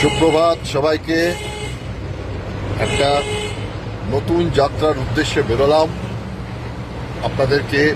সুপ্রভাত সবাইকে। একটা নতুন যাত্রার উদ্দেশ্যে বেরোলাম। আপনাদেরকে,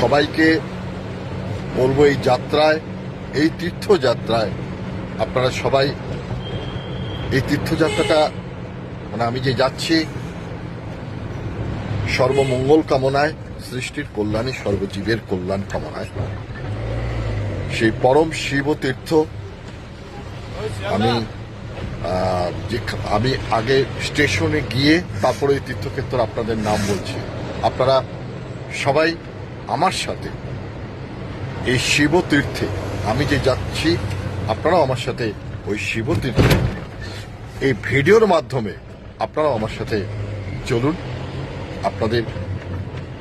সবাইকে বলব এই যাত্রায়, এই তীর্থযাত্রায় আপনারা সবাই এই তীর্থযাত্রাটা মানে আমি যে যাচ্ছি, সর্বমঙ্গল কামনায়, সৃষ্টির কল্যাণে সর্বজীবের কল্যাণ কামনায়। সেই পরম শিব তীর্থ আমি আমি আগে স্টেশনে গিয়ে তারপরে তীর্থক্ষেত্র আপনাদের নাম বলছি। আপনারা সবাই আমার সাথে এই শিব তীর্থে আমি যে যাচ্ছি, আপনারাও আমার সাথে ওই শিব তীর্থে এই ভিডিওর মাধ্যমে আপনারাও আমার সাথে চলুন। আপনাদের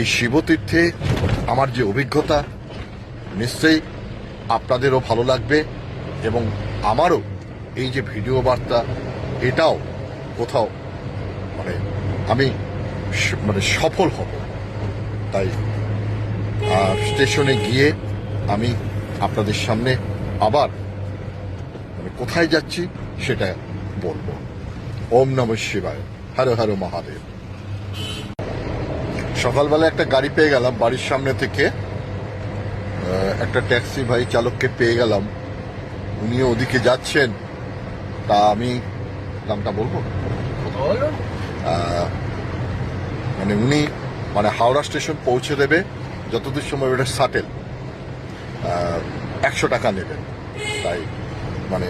এই শিবতীর্থে আমার যে অভিজ্ঞতা, নিশ্চয়ই আপনাদেরও ভালো লাগবে এবং আমারও এই যে ভিডিও বার্তা, এটাও কোথাও মানে আমি মানে সফল হব। তাই স্টেশনে গিয়ে আমি আপনাদের সামনে আবার মানে কোথায় যাচ্ছি সেটা বলব। ওম নম শিবায়। হর হর মহাদেব। সকালবেলা একটা গাড়ি পেয়ে গেলাম বাড়ির সামনে থেকে। একটা ট্যাক্সি ভাই চালককে পেয়ে গেলাম। উনিও ওদিকে যাচ্ছেন। তা আমি নামটা বলব? মানে উনি মানে হাওড়া স্টেশন পৌঁছে দেবে যতদূর সময় ওটা সাটেল একশো টাকা নেবেন। তাই মানে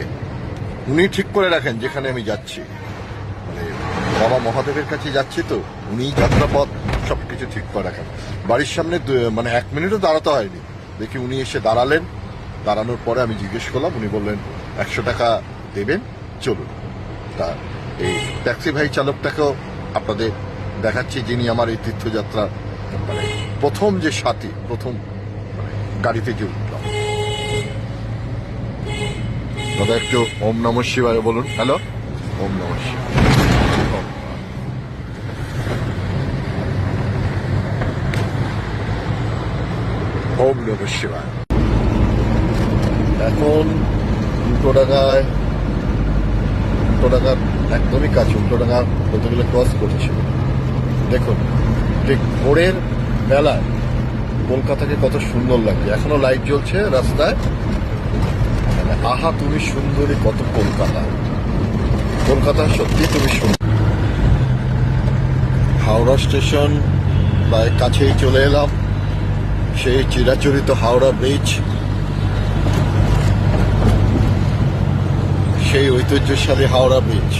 উনি ঠিক করে রাখেন যেখানে আমি যাচ্ছি। মানে বাবা মহাদেবের কাছে যাচ্ছি তো উনি যাত্রাপথ সব কিছু ঠিক করে রাখেন। বাড়ির সামনে মানে এক মিনিটও দাঁড়াতে হয়নি। দেখি উনি এসে দাঁড়ালেন। দাঁড়ানোর পরে আমি জিজ্ঞেস করলাম উনি বললেন একশো টাকা দেবেন? চলুন। তা, এই ট্যাক্সি ভাই চালকটাকেও আপনাদের দেখাচ্ছি, যিনি আমার এই তীর্থযাত্রা মানে প্রথম যে সাথী, প্রথম গাড়িতে যে উঠলাম। দাদা, একটু ওম নম শিবায় বলুন। হ্যালো? ওম নম শিবায়। ওম নম শিবায়। এখন উল্টো টাকায় উল্টো টাকার একদমই কাছে উল্টো টাকা বলতে গেলে ক্রস করছে। দেখুন, ঠিক ভোরের বেলায় কলকাতাকে কত সুন্দর লাগছে। এখনও লাইট জ্বলছে রাস্তায়। মানে আহা, তুমি সুন্দরী, কত কলকাতা। কলকাতা সত্যি তুমি সুন্দর। হাওড়া স্টেশন প্রায় কাছেই চলে এলাম। সেই চিরাচরিত হাওড়া ব্রিজ সেই ঐতিহ্যশালী হাওড়া ব্রিজ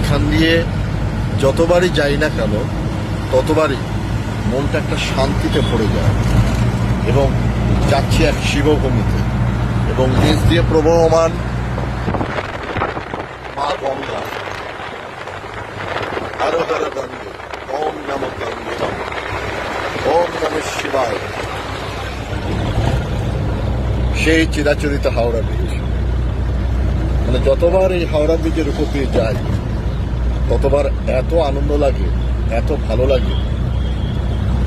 এখান দিয়ে যতবারই যাই না কেন, ততবারই মনটা একটা শান্তিতে ভরে যায়। এবং যাচ্ছি এক শিবভূমিতে। এবং নিচ দিয়ে প্রবহমান মা গঙ্গা। হর হর গঙ্গে, ওম গঙ্গে ওম শিবায়। সেই চিরাচরিত হাওড়া ব্রিজ মানে যতবার এই হাওড়া ব্রিজের উপর দিয়ে যাই, ততবার এত আনন্দ লাগে, এত ভালো লাগে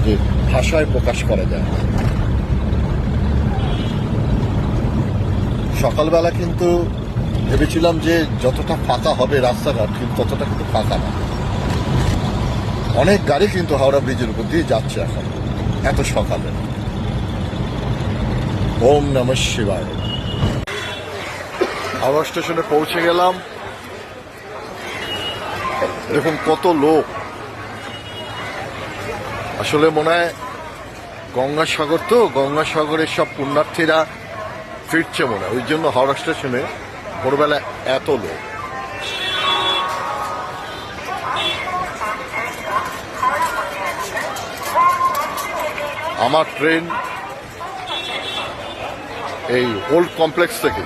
যে ভাষায় প্রকাশ করা যায়। সকালবেলা কিন্তু ভেবেছিলাম যে যতটা ফাঁকা হবে রাস্তাঘাট, কিন্তু ততটা কিন্তু ফাঁকা না। অনেক গাড়ি কিন্তু হাওড়া ব্রিজের উপর দিয়ে যাচ্ছে এখন, এত সকালে। ওম নম শিবায়। হাওড়া স্টেশনে পৌঁছে গেলাম। দেখুন কত লোক। আসলে মনে হয় গঙ্গাসাগর তো, গঙ্গাসাগরের সব পুণ্যার্থীরা ফিরছে মনে হয়। ওই জন্য হাওড়া স্টেশনে ভোরবেলা এত লোক। আমার ট্রেন এই ওল্ড কমপ্লেক্স থেকে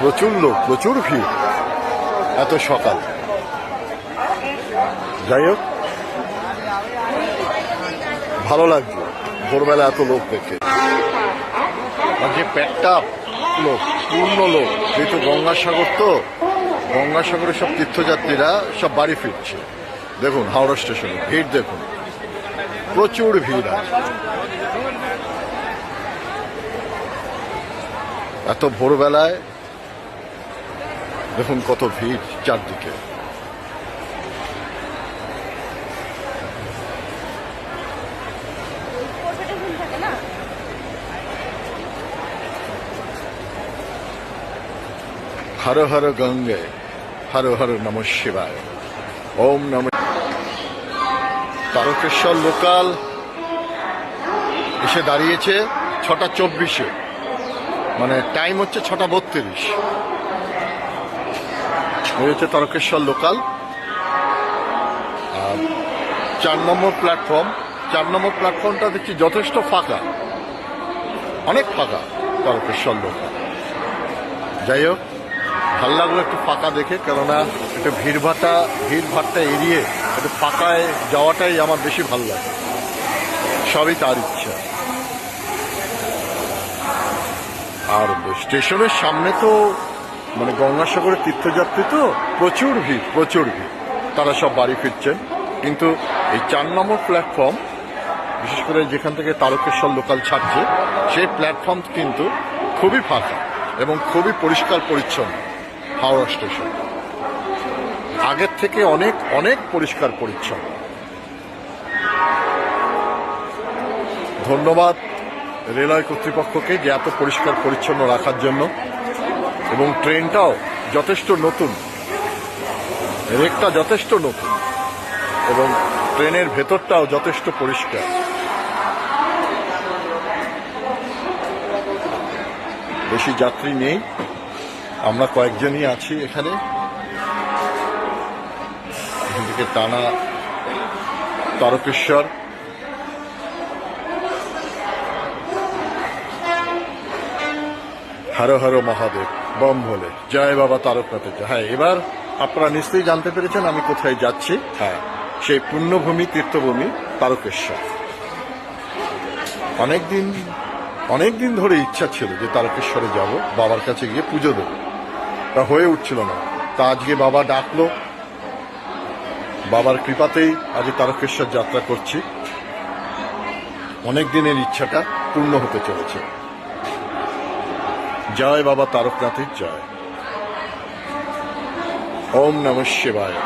প্রচুর লোক প্রচুর ভিড় এত সকাল যাই হোক ভালো লাগছে ভোরবেলা এত লোক দেখে যে পেটটা লোক পূর্ণ লোক যেহেতু গঙ্গাসাগর তো গঙ্গাসাগরের সব তীর্থযাত্রীরা সব বাড়ি ফিরছে। দেখুন, হাওড়া স্টেশনে, ভিড় দেখুন। প্রচুর ভিড় আছে। এত ভোরবেলায় দেখুন কত ভিড় চারদিকে। হর হর গঙ্গে হর হর নম শিবায়। ওম নম তারকেশ্বর লোকাল এসে দাঁড়িয়েছে ছটা চব্বিশে। মানে টাইম হচ্ছে ছটা বত্রিশ। এই হচ্ছে তারকেশ্বর লোকাল আর চার নম্বর প্ল্যাটফর্ম চার নম্বর প্ল্যাটফর্মটা দেখছি যথেষ্ট ফাঁকা। অনেক ফাঁকা তারকেশ্বর লোকাল যাই হোক, ভালো লাগল একটু ফাঁকা দেখে, কেননা একটু ভিড়ভাটা ভিড়ভাট্টা এড়িয়ে একটু ফাঁকায় যাওয়াটাই আমার বেশি ভালো লাগে। সবই তার ইচ্ছা। আর স্টেশনের সামনে তো মানে গঙ্গাসাগরের তীর্থযাত্রী তো, প্রচুর ভিড় প্রচুর ভিড়। তারা সব বাড়ি ফিরছেন। কিন্তু এই চার নম্বর প্ল্যাটফর্ম বিশেষ করে যেখান থেকে তারকেশ্বর লোকাল ছাড়ছে, সেই প্ল্যাটফর্ম কিন্তু খুবই ফাঁকা এবং খুবই পরিষ্কার পরিচ্ছন্ন হাওড়া স্টেশন। আগের থেকে অনেক অনেক পরিষ্কার পরিচ্ছন্ন। ধন্যবাদ। রেলওয়ে কর্তৃপক্ষকে যে এত পরিষ্কার পরিচ্ছন্ন রাখার জন্য, এবং ট্রেনটাও যথেষ্ট নতুন, রেকটা যথেষ্ট নতুন, এবং ট্রেনের ভেতরটাও যথেষ্ট পরিষ্কার। বেশি যাত্রী নেই, আমরা কয়েকজনই আছি এখানে। এখান থেকে টানা তারকেশ্বর হর হর মহাদেব, বম ভোলে জয় বাবা তারকনাথের জয়। হ্যাঁ এবার আপনারা নিশ্চয়ই জানতে পেরেছেন আমি কোথায় যাচ্ছি। হ্যাঁ সেই পুণ্যভূমি, তীর্থভূমি, তারকেশ্বর। অনেকদিন অনেক দিন ধরে ইচ্ছা ছিল যে তারকেশ্বরে যাব, বাবার কাছে গিয়ে পুজো দেব। তা হয়ে উঠছিল না। তা আজকে বাবা ডাকলো। বাবার কৃপাতেই আজ তারকেশ্বর যাত্রা করছি। অনেক দিনের ইচ্ছাটা পূর্ণ হতে চলেছে। জয় বাবা তারকনাথের জয়। ওম নম শিবায়।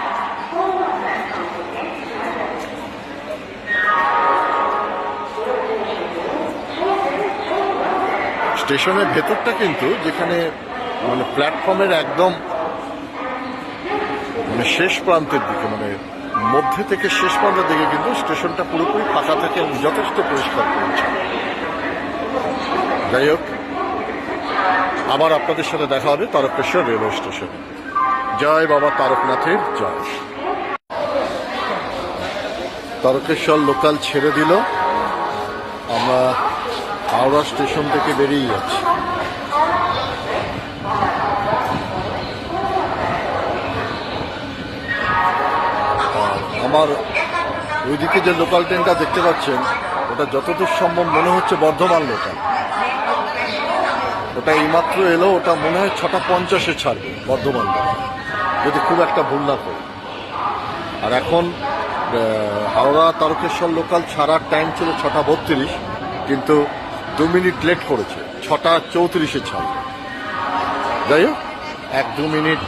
স্টেশনের ভেতরটা কিন্তু যেখানে মানে প্ল্যাটফর্মের একদম মানে শেষ প্রান্তের দিকে মানে মধ্যে থেকে শেষ প্রান্তের দিকে কিন্তু স্টেশনটা পুরোপুরি ফাঁকা থাকে যথেষ্ট পরিষ্কার পরিচ্ছন্ন। যাই হোক আবার আপনাদের সাথে দেখা হবে তারকেশ্বর রেলওয়ে স্টেশনে। জয় বাবা তারকনাথের জয়। তারকেশ্বর লোকাল ছেড়ে দিল। আমরা হাওড়া স্টেশন থেকে বেরিয়ে যাচ্ছি। আমার ওইদিকে যে লোকাল ট্রেনটা দেখতে পাচ্ছেন, ওটা যতদূর সম্ভব মনে হচ্ছে বর্ধমান লোকাল ওটা এইমাত্র এলো, ওটা মনে হয় ছটা পঞ্চাশে ছাড়বে বর্ধমান যদি খুব একটা ভুল না করি। আর এখন হাওড়া তারকেশ্বর লোকাল ছাড়ার টাইম ছিল ছটা বত্রিশ, কিন্তু দু মিনিট লেট করেছে, ছটা চৌত্রিশে ছাড়বে। যাই হোক, এক দু মিনিট,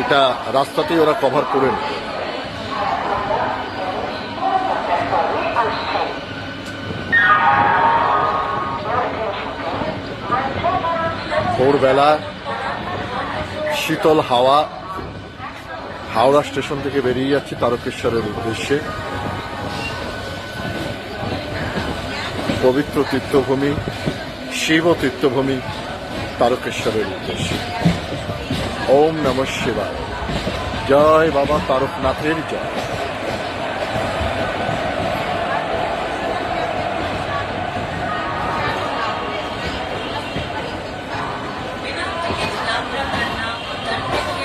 এটা রাস্তাতেই ওরা কভার করে নেবে ভোরবেলা শীতল হাওয়া, হাওড়া স্টেশন থেকে বেরিয়ে যাচ্ছি তারকেশ্বরের উদ্দেশ্যে। পবিত্র তীর্থভূমি, শিব তীর্থভূমি তারকেশ্বরের উদ্দেশ্যে। ওম নম শিবায়। জয় বাবা তারকনাথের জয়।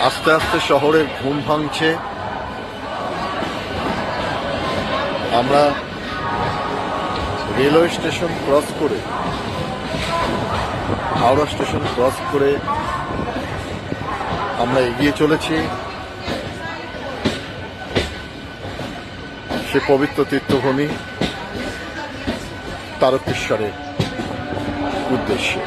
আস্তে আস্তে শহরের ঘুম ভাঙছে। আমরা রেলওয়ে স্টেশন ক্রস করে, হাওড়া স্টেশন ক্রস করে আমরা এগিয়ে চলেছি। সে পবিত্র তীর্থভূমি তারকেশ্বরের উদ্দেশ্যে।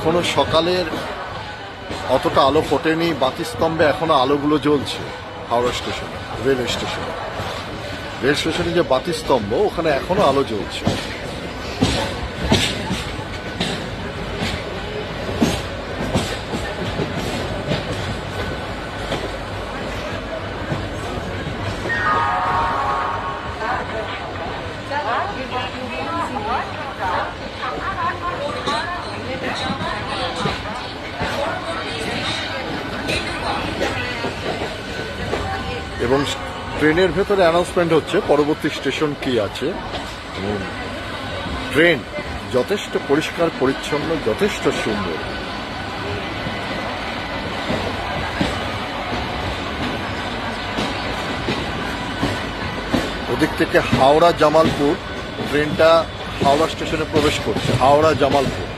এখনও সকালের অতটা আলো ফোটেনি, বাতি স্তম্ভে এখনও আলোগুলো জ্বলছে হাওড়া স্টেশনে রেল স্টেশনে রেল স্টেশনে যে বাতিস্তম্ভ ওখানে এখনও আলো জ্বলছে। ট্রেনের ভেতরে অ্যানাউন্সমেন্ট হচ্ছে, পরবর্তী স্টেশন কি আছে? এবং ট্রেন যথেষ্ট পরিষ্কার, পরিচ্ছন্ন, যথেষ্ট সুন্দর। ওদিক থেকে হাওড়া জামালপুর ট্রেনটা হাওড়া স্টেশনে প্রবেশ করছে হাওড়া জামালপুর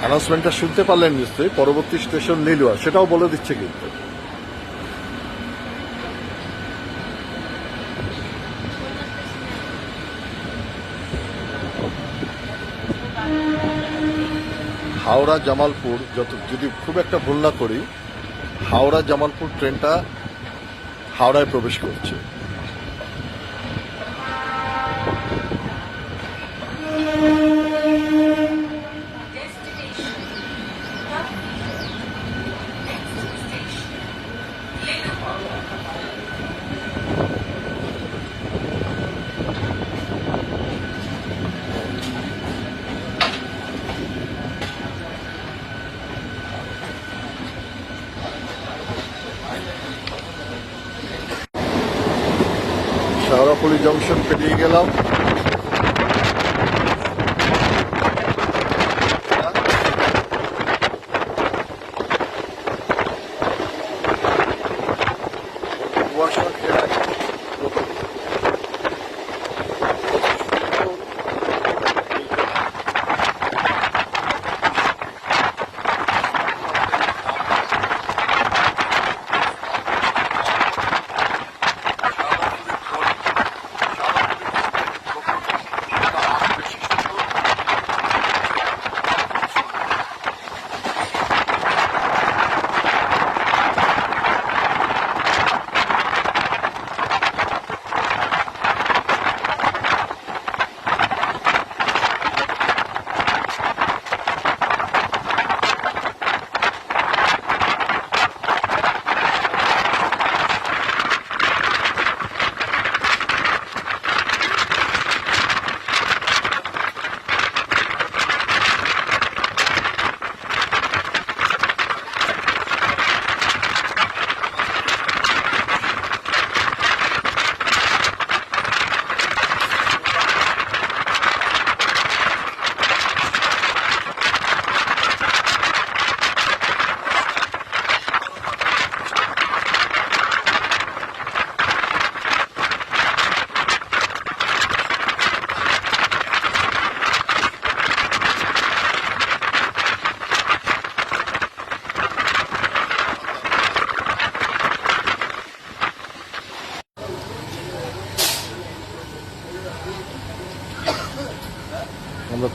অ্যানাউন্সমেন্টটা শুনতে পারলেন নিশ্চয়ই, পরবর্তী স্টেশন লিলুয়া সেটাও বলে দিচ্ছে কিন্তু। হাওড়া জামালপুর, যত যদি খুব একটা ভুল না করি, হাওড়া জামালপুর ট্রেনটা হাওড়ায় প্রবেশ করছে।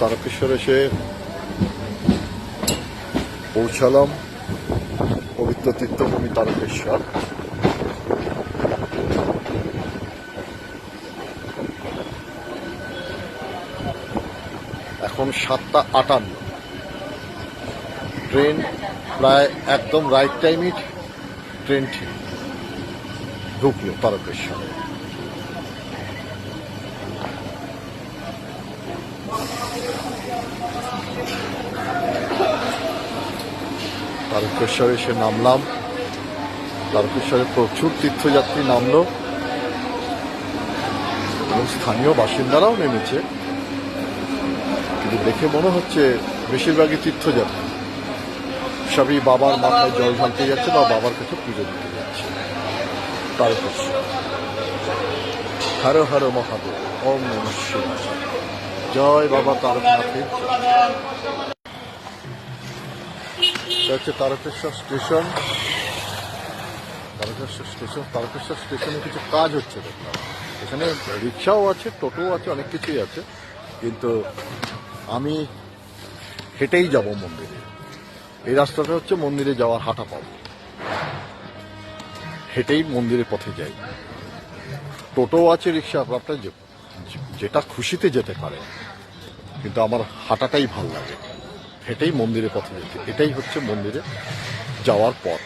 তারকেশ্বর এসে পৌঁছালাম পবিত্র তীর্থভূমি তারকেশ্বর। এখন সাতটা আটান্ন। ট্রেন প্রায় একদম রাইট টাইমই ট্রেন ঠিক ঢুকলো তারকেশ্বরে। তারকেশ্বরে এসে নামলাম। তারকেশ্বরে প্রচুর তীর্থযাত্রী নামলো। এবং স্থানীয় বাসিন্দারাও নেমেছে। কিন্তু দেখে মনে হচ্ছে বেশিরভাগই তীর্থযাত্রী। সবই বাবার মাথায় জল ঢালতে যাচ্ছে বা বাবার কাছে পুজো দিতে যাচ্ছে। তারকেশ্বর। হর হর মহাদেব, ওম নম জয় বাবা তারকনাথের। এটা হচ্ছে তারকেশ্বর স্টেশন। তারকেশ্বর স্টেশন, তারকেশ্বর স্টেশনে কিছু কাজ হচ্ছে দেখলাম। এখানে রিক্সাও আছে, টোটোও আছে, অনেক কিছুই আছে। কিন্তু আমি হেঁটেই যাব মন্দিরে। এই রাস্তাটা হচ্ছে মন্দিরে যাওয়ার হাঁটা পাব হেঁটেই মন্দিরের পথে যাই। টোটো আছে, রিক্সা আপনার যেটা খুশিতে যেতে পারে। কিন্তু আমার হাঁটাটাই ভালো লাগে। হেঁটেই মন্দিরের পথে যেতে এটাই হচ্ছে মন্দিরে যাওয়ার পথ।